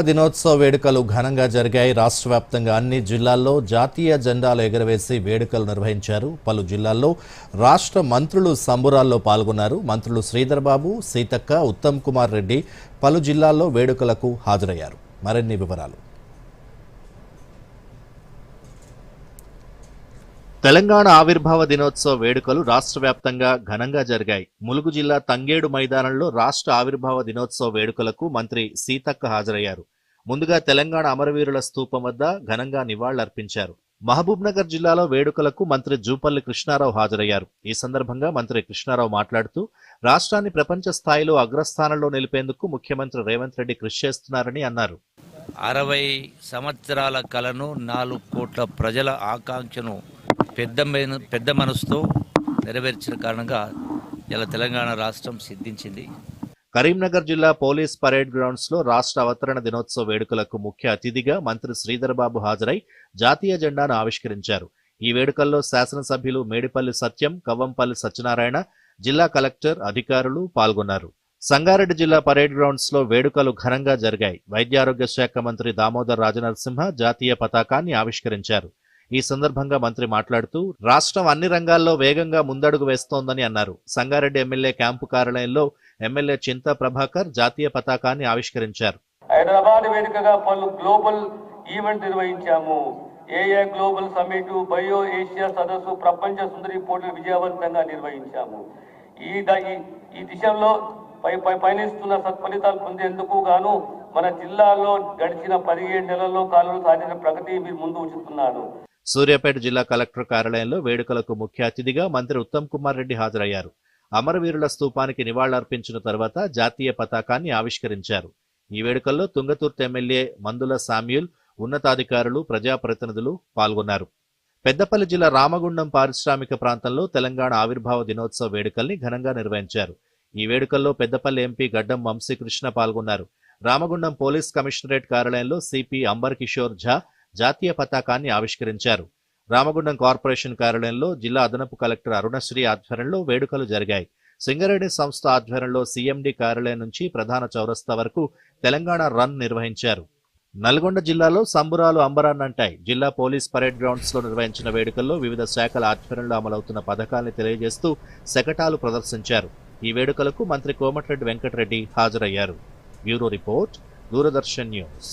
దినోత్సవ వేడుకలు ఘనంగా జరిగాయి. రాష్ట్ర వ్యాప్తంగా అన్ని జిల్లాల్లో జాతీయ జెండాలు ఎగరవేసి వేడుకలు నిర్వహించారు. పలు జిల్లాల్లో రాష్ట్ర మంత్రులు సంబురాల్లో పాల్గొన్నారు. మంత్రులు శ్రీధర్బాబు సీతక్క ఉత్తమ్ కుమార్ రెడ్డి పలు జిల్లాల్లో వేడుకలకు హాజరయ్యారు. మరిన్ని వివరాలు. తెలంగాణ ఆవిర్భావ దినోత్సవ వేడుకలు రాష్ట్ర వ్యాప్తంగా ఘనంగా జరిగాయి. ములుగు జిల్లా తంగేడు మైదానంలో రాష్ట్ర ఆవిర్భావ దినోత్సవ వేడుకలకు మంత్రి సీతక్క హాజరయ్యారు. ముందుగా తెలంగాణ అమరవీరుల స్తూపం వద్ద ఘనంగా నివాళులర్పించారు. మహబూబ్నగర్ జిల్లాలో వేడుకలకు మంత్రి జూపల్లి కృష్ణారావు హాజరయ్యారు. ఈ సందర్భంగా మంత్రి కృష్ణారావు మాట్లాడుతూ రాష్ట్రాన్ని ప్రపంచ స్థాయిలో అగ్రస్థానంలో నిలిపేందుకు ముఖ్యమంత్రి రేవంత్ రెడ్డి కృషి చేస్తున్నారని అన్నారు. అరవై సంవత్సరాల కలను నాలుగు కోట్ల ప్రజల ఆకాంక్షను పెద్ద పెద్ద మనసుతో నెరవేర్చిన కారణంగా ఇలా తెలంగాణ రాష్ట్రం సిద్ధించింది. కరీంనగర్ జిల్లా పోలీస్ పరేడ్ గ్రౌండ్స్లో రాష్ట్ర అవతరణ దినోత్సవ వేడుకలకు ముఖ్య అతిథిగా మంత్రి శ్రీధర్ బాబు హాజరై జాతీయ జెండాను ఆవిష్కరించారు. ఈ వేడుకల్లో శాసనసభ్యులు మేడిపల్లి సత్యం కవ్వంపల్లి సత్యనారాయణ జిల్లా కలెక్టర్ అధికారులు పాల్గొన్నారు. సంగారెడ్డి జిల్లా పరేడ్ గ్రౌండ్స్లో వేడుకలు ఘనంగా జరిగాయి. వైద్యారోగ్య శాఖ మంత్రి దామోదర్ రాజనరసింహ జాతీయ పతాకాన్ని ఆవిష్కరించారు. ఈ సందర్భంగా మంత్రి మాట్లాడుతూ రాష్ట్రం అన్ని రంగాల్లో వేగంగా ముందడుగు వేస్తోందని అన్నారు. సంగారెడ్డి ఎమ్మెల్యే క్యాంపు కార్యాలయంలో ఎమ్మెల్యే చింతా ప్రభాకర్ జాతీయ పతాకాన్ని ఆవిష్కరించారు. హైదరాబాద్ వేదికగా పలు గ్లోబల్ ఈవెంట్ నిర్వహించాము. ఏఏ గ్లోబల్ సమ్మిట్ బయో ఏషియా సదస్సు ప్రపంచ సుందరి పోటీలు విజయవంతంగా నిర్వహించాము. ఈ ఈ- ఈ దిశలో పై పై- పయనిస్తున్న సత్ఫలితాలు పొందేందుకు గాను మన జిల్లాలో గడిచిన పదిహేడు నెలల్లో కాలంలో సాధించిన ప్రగతి మీరు ముందు ఉంచుతున్నాను సూర్యాపేట జిల్లా కలెక్టర్ కార్యాలయంలో వేడుకలకు ముఖ్య అతిథిగా మంత్రి ఉత్తమ్ కుమార్ రెడ్డి హాజరయ్యారు. అమరవీరుల స్థూపానికి నివాళులర్పించిన తర్వాత జాతీయ పతాకాన్ని ఆవిష్కరించారు. ఈ వేడుకల్లో తుంగతుర్తి ఎమ్మెల్యే మందుల సామ్యూల్ ఉన్నతాధికారులు ప్రజాప్రతినిధులు పాల్గొన్నారు. పెద్దపల్లి జిల్లా రామగుండం పారిశ్రామిక ప్రాంతంలో తెలంగాణ ఆవిర్భావ దినోత్సవ వేడుకల్ని ఘనంగా నిర్వహించారు. ఈ వేడుకల్లో పెద్దపల్లి ఎంపీ గడ్డం వంశీకృష్ణ పాల్గొన్నారు. రామగుండం పోలీస్ కమిషనరేట్ కార్యాలయంలో సిపి అంబర్ కిషోర్ ఝా జాతీయ పతాకాన్ని ఆవిష్కరించారు. రామగుండం కార్పొరేషన్ కార్యాలయంలో జిల్లా అదనపు కలెక్టర్ అరుణశ్రీ ఆధ్వర్యంలో వేడుకలు జరిగాయి. సింగరేణి సంస్థ ఆధ్వర్యంలో సీఎండీ కార్యాలయం నుంచి ప్రధాన చౌరస్తా వరకు తెలంగాణ రన్ నిర్వహించారు. నల్గొండ జిల్లాలో సంబురాలు అంబరాన్నంటాయి జిల్లా పోలీస్ పరేడ్ గ్రౌండ్స్లో నిర్వహించిన వేడుకల్లో వివిధ శాఖల ఆధ్వర్యంలో అమలవుతున్న పథకాల్ని తెలియజేస్తూ శకటాలు ప్రదర్శించారు. ఈ వేడుకలకు మంత్రి కోమటిరెడ్డి వెంకటరెడ్డి హాజరయ్యారు. Bureau report Doordarshan news.